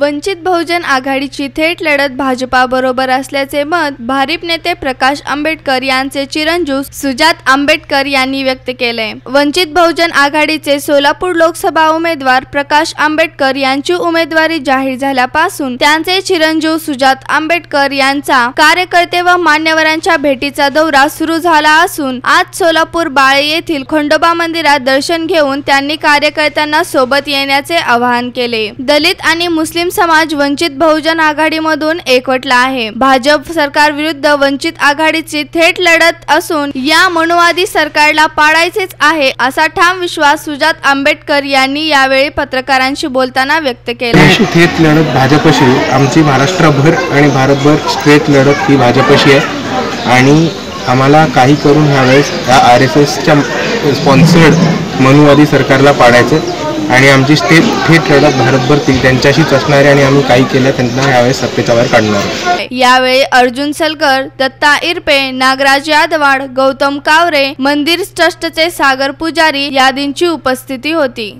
वंचित बहुजन आघाडीची थेट लढत भाजपाबरोबर असल्याचे मत भारिप नेते प्रकाश आंबेडकर यांचे चिरंजीव सुजात आंबेडकर यांनी व्यक्त केले. वंचित बहुजन आघाडीचे सोलापूर लोकसभा उमेदवार प्रकाश आंबेडकर यांची उमेदवारी जाहीर झाल्यापासून त्यांचे चिरंजीव सुजात आंबेडकर यांचा कार्यकर्ते व मान्यवरांच्या भेटीचा दौरा सुरू झाला असून आज सोलापूर बाळे येथील खंडोबा मंदिरात दर्शन घेऊन त्यांनी कार्यकर्त्यांना सोबत येण्याचे आवाहन केले. दलित आणि मुस्लिम समाज वंचित बहुजन आघाडीमधून एकवटला आहे. भाजप सरकार विरुद्ध वंचित आघाडीची थेट लढत असून या मनुवादी सरकारला पाडायचेच आहे असा ठाम विश्वास सुजात आंबेडकर यांनी यावेळी पत्रकारांशी बोलताना व्यक्त केला. थेट लढत भाजपशी आमची महाराष्ट्रभर आणि भारतभर स्ट्रेट लढत ही भाजपशी आहे. आणि आम्हाला काही करून ह्यावेळेस या आर एस एसच्या स्पॉन्सर्ड मनुवादी सरकारला पाडायचं आणि आमची स्टेप थेट लढत भारतभर त्यांच्याशीच असणार आहे आणि आम्ही काही केलं त्यांना यावेळेस सत्तेच्या बाहेर काढणार. यावेळी अर्जुन सलकर दत्ता इरपे नागराज यादवाड गौतम कावरे मंदिर ट्रस्टचे सागर पुजारी यादींची उपस्थिती होती.